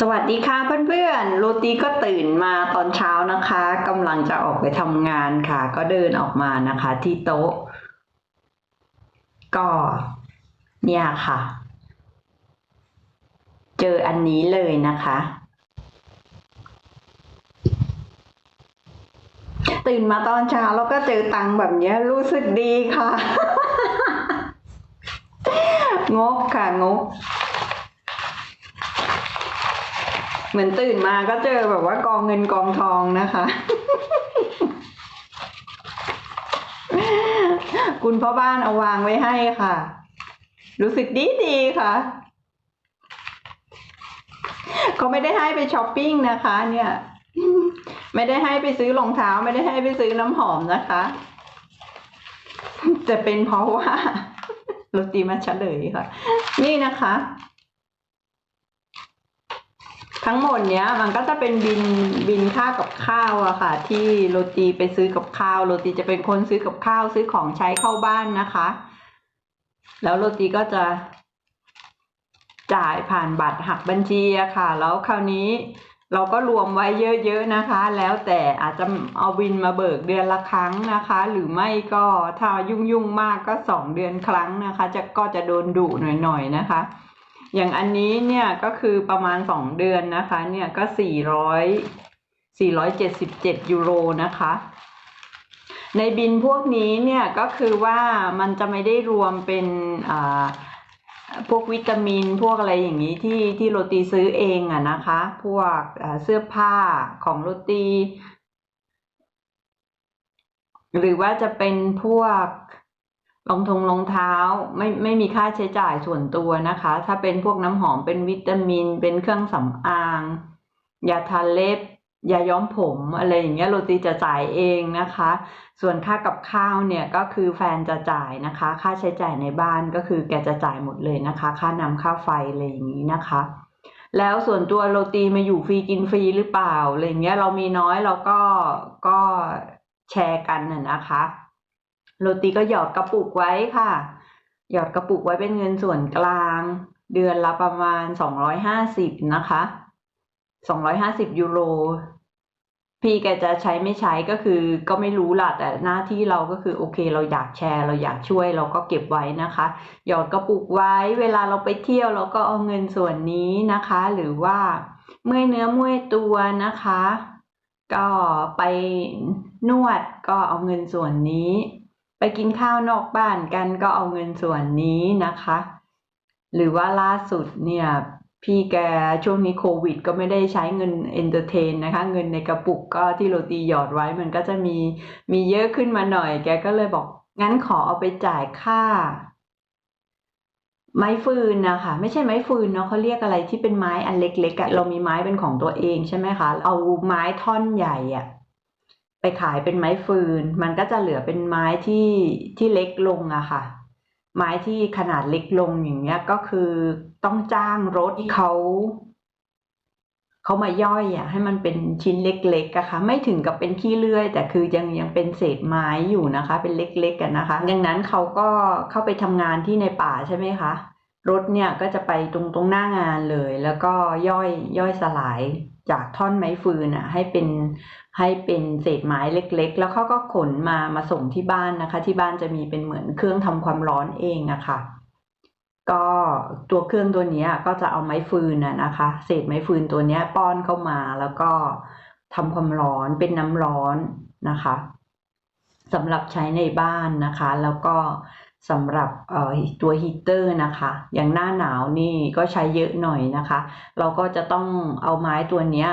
สวัสดีค่ะเพื่อนๆ โรตีก็ตื่นมาตอนเช้านะคะกำลังจะออกไปทำงานค่ะ ก็เดินออกมานะคะ ที่โต๊ะ ก็ เนี่ยค่ะ เจออันนี้เลยนะคะ ตื่นมาตอนเช้าแล้วก็เจอตังค์แบบเนี้ยรู้สึกดีค่ะงกค่ะงก เหมือนตื่นมาก็เจอแบบว่ากองเงินกองทองนะคะ คุณพ่อบ้านเอาวางไว้ให้ค่ะ รู้สึกดีดีค่ะเขาไม่ได้ให้ไปช้อปปิ้งนะคะ เนี่ย ไม่ได้ให้ไปซื้อรองเท้า ไม่ได้ให้ไปซื้อน้ำหอมนะคะ จะเป็นเพราะว่าโรตีมาเฉลยค่ะ นี่นะคะ ทั้งหมดเนี้ยมันก็จะเป็นบินบินค่ากับข้าวอะค่ะ ที่โรตีไปซื้อกับข้าวโรตีจะเป็นคนซื้อกับข้าวซื้อของใช้เข้าบ้านนะคะ แล้วโรตีก็จะจ่ายผ่านบัตรหักบัญชีอะค่ะ แล้วคราวนี้เราก็รวมไว้เยอะๆนะคะ แล้วแต่อาจจะเอาบินมาเบิกเดือนละครั้งนะคะ หรือไม่ก็ถ้ายุ่งๆมากก็สองเดือนครั้งนะคะ จะก็จะโดนดุหน่อยๆนะคะ อย่างอันนี้เนี่ยก็คือประมาณสองเดือนนะคะเนี่ยก็สี่ร้อยสี่ร้อยเจ็ดสิบเจ็ดยูโรนะคะ ในบินพวกนี้เนี่ยก็คือว่ามันจะไม่ได้รวมเป็นอ่าพวกวิตามินพวกอะไรอย่างนี้ที่ที่โรตีซื้อเองอะนะคะ พวกเสื้อผ้าของโรตี หรือว่าจะเป็นพวก รองทงรองเท้าไม่ไม่มีค่าใช้จ่ายส่วนตัวนะคะ ถ้าเป็นพวกน้ำหอมเป็นวิตามิน เป็นเครื่องสำอางยาทาเล็บยาย้อมผมอะไรอย่างเงี้ยโรตีจะจ่ายเองนะคะ ส่วนค่ากับข้าวเนี่ยก็คือแฟนจะจ่ายนะคะ ค่าใช้จ่ายในบ้านก็คือแกจะจ่ายหมดเลยนะคะ ค่าน้ำค่าไฟอะไรอย่างนี้นะคะ แล้วส่วนตัวโรตีมาอยู่ฟรีกินฟรีหรือเปล่าอะไรอย่างเงี้ยเรามีน้อยเราก็ก็แชร์กันน่ะนะคะ โรตีก็หยอดกระปุกไว้ค่ะ หยอดกระปุกไว้เป็นเงินส่วนกลาง เดือนละประมาณสองร้อยห้าสิบนะคะสองร้อยห้าสิบยูโรพี่แกจะใช้ไม่ใช้ก็คือก็ไม่รู้ล่ะแต่หน้าที่เราก็คือโอเค เราอยากแชร์ เราอยากช่วยเราก็เก็บไว้นะคะ หยอดกระปุกไว้เวลาเราไปเที่ยวเราก็เอาเงินส่วนนี้นะคะ หรือว่าเมื่อยเนื้อเมื่อยตัวนะคะ ก็ไปนวดก็เอาเงินส่วนนี้ ไปกินข้าวนอกบ้านกันก็เอาเงินส่วนนี้นะคะ หรือว่าล่าสุดเนี่ยพี่แกช่วงนี้โควิด ก็ไม่ได้ใช้เงินเอนเตอร์เทนนะคะ เงินในกระปุกก็ที่โรตีหยอดไว้มันก็จะมีมีเยอะขึ้นมาหน่อย แกก็เลยบอกงั้นขอเอาไปจ่ายค่า ไม้ฟืนนะคะไม่ใช่ไม้ฟืนเนาะเขาเรียกอะไรที่เป็นไม้อันเล็กๆอะเรามีไม้เป็นของตัวเองใช่ไหมคะ เอาไม้ท่อนใหญ่อะ ไปขายเป็นไม้ฟืน มันก็จะเหลือเป็นไม้ที่ที่เล็กลงอะค่ะ ไม้ที่ขนาดเล็กลงอย่างเงี้ยก็คือต้องจ้างรถที่เขาเขามาย่อยอะให้มันเป็นชิ้นเล็กๆอะค่ะ ไม่ถึงกับเป็นขี้เลื่อย แต่คือยังยังเป็นเศษไม้อยู่นะคะ เป็นเล็กๆกันนะคะดังนั้นเขาก็เข้าไปทำงานที่ในป่าใช่ไหมคะรถเนี่ยก็จะไปตรงตรงหน้างานเลย แล้วก็ย่อยย่อยสลาย จากท่อนไม้ฟืนอะให้เป็นให้เป็นเศษไม้เล็กๆ แล้วเขาก็ขนมามาส่งที่บ้านนะคะ ที่บ้านจะมีเป็นเหมือนเครื่องทำความร้อนเองอะค่ะก็ตัวเครื่องตัวนี้ก็จะเอาไม้ฟืนน่ะนะคะ เศษไม้ฟืนตัวนี้ป้อนเข้ามาแล้วก็ทำความร้อนเป็นน้ำร้อนนะคะสำหรับใช้ในบ้านนะคะ แล้วก็ สำหรับตัวฮีเตอร์นะคะ อย่างหน้าหนาวนี่ก็ใช้เยอะหน่อยนะคะ เราก็จะต้องเอาไม้ตัวนี้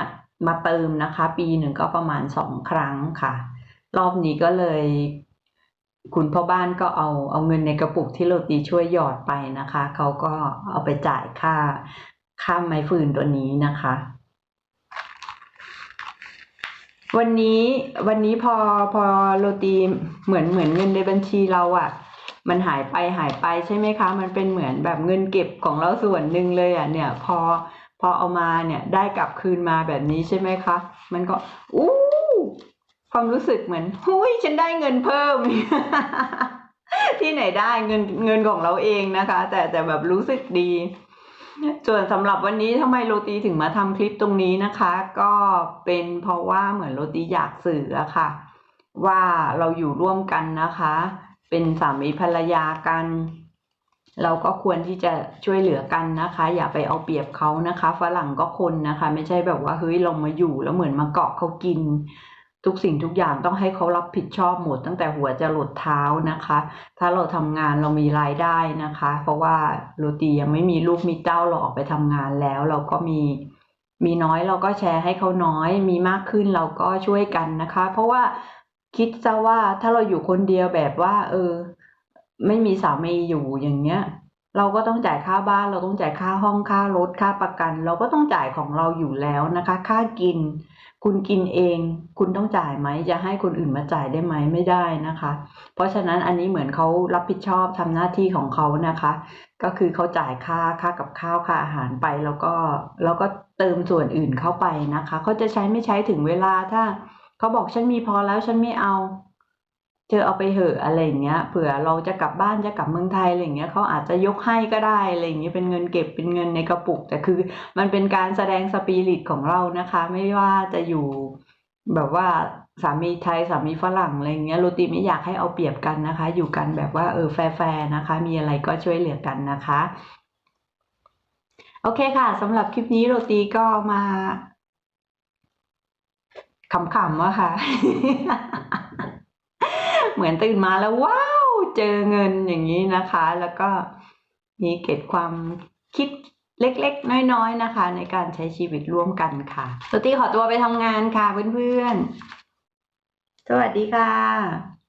มาเติมนะคะ ปีหนึ่งก็ประมาณสองครั้งค่ะ รอบนี้ก็เลย คุณพ่อบ้านก็เอาเอาเงินในกระปุกที่โรตีช่วยหยอดไปนะคะ เขาก็เอาไปจ่ายค่าค่าไม้ฟืนตัวนี้นะคะ วันนี้วันนี้พอพอโรตีเหมือนเหมือนเงินในบัญชีเราอะ่ะ มันหายไปหายไปใช่ไหมคะ มันเป็นเหมือนแบบเงินเก็บของเราส่วนหนึ่งเลยอะเนี่ยพอพอเอามาเนี่ยได้กลับคืนมาแบบนี้ใช่ไหมคะ มันก็อู้ความรู้สึกเหมือนหุยฉันได้เงินเพิ่ม ที่ไหนได้เงินเงินของเราเองนะคะ แต่แต่แบบรู้สึกดีส่วนสำหรับวันนี้ทำไมโรตีถึงมาทำคลิปตรงนี้นะคะ ก็เป็นเพราะว่าเหมือนโรตีอยากสื่ออะค่ะ ว่าเราอยู่ร่วมกันนะคะ เป็นสามีภรรยากัน เราก็ควรที่จะช่วยเหลือกันนะคะ อย่าไปเอาเปรียบเขานะคะฝรั่งก็คนนะคะ ไม่ใช่แบบว่าเฮ้ยเรามาอยู่แล้วเหมือนมาเกาะเขากิน ทุกสิ่งทุกอย่างต้องให้เขารับผิดชอบหมด ตั้งแต่หัวจะหลดเท้านะคะ ถ้าเราทำงานเรามีรายได้นะคะ เพราะว่าโรตียังไม่มีลูกมีเต้าเราออกไปทำงานแล้ว เราก็มีมีน้อยเราก็แชร์ให้เขาน้อย มีมากขึ้นเราก็ช่วยกันนะคะ เพราะว่า คิดซะว่าถ้าเราอยู่คนเดียวแบบว่า เออ ไม่มีสามีอยู่อย่างเงี้ย เราก็ต้องจ่ายค่าบ้าน เราต้องจ่ายค่าห้องค่ารถค่าประกัน เราก็ต้องจ่ายของเราอยู่แล้วนะคะ ค่ากิน คุณกินเอง คุณต้องจ่ายไหมจะให้คนอื่นมาจ่ายได้ไหมไม่ได้นะคะ เพราะฉะนั้นอันนี้เหมือนเขารับผิดชอบทำหน้าที่ของเขานะคะ ก็คือเขาจ่ายค่าค่ากับข้าวค่าอาหารไปแล้วก็แล้วก็เติมส่วนอื่นเข้าไปนะคะเขาจะใช้ไม่ใช้ถึงเวลาถ้า เขาบอกฉันมีพอแล้วฉันไม่เอาเธอเอาไปเหอะอะไรอย่างเงี้ย เผื่อเราจะกลับบ้านจะกลับเมืองไทยอะไรอย่างเงี้ยเขาอาจจะยกให้ก็ได้อะไรอย่างเงี้ยเป็นเงินเก็บเป็นเงินในกระปุก แต่คือมันเป็นการแสดงสปิริตของเรานะคะ ไม่ว่าจะอยู่แบบว่าสามีไทยสามีฝรั่งอะไรอย่างเงี้ยโรตีไม่อยากให้เอาเปรียบกันนะคะ อยู่กันแบบว่าเออแฟร์ๆนะคะ มีอะไรก็ช่วยเหลือกันนะคะ โอเคค่ะสำหรับคลิปนี้โรตีก็มา ขำๆว่าค่ะ เหมือนตื่นมาแล้วว้าว เจอเงินอย่างนี้นะคะ แล้วก็มีเก็บความคิดเล็กๆ น้อยๆนะคะ ในการใช้ชีวิตร่วมกันค่ะโรตีขอตัวไปทำงานค่ะเพื่อนๆ สวัสดีค่ะ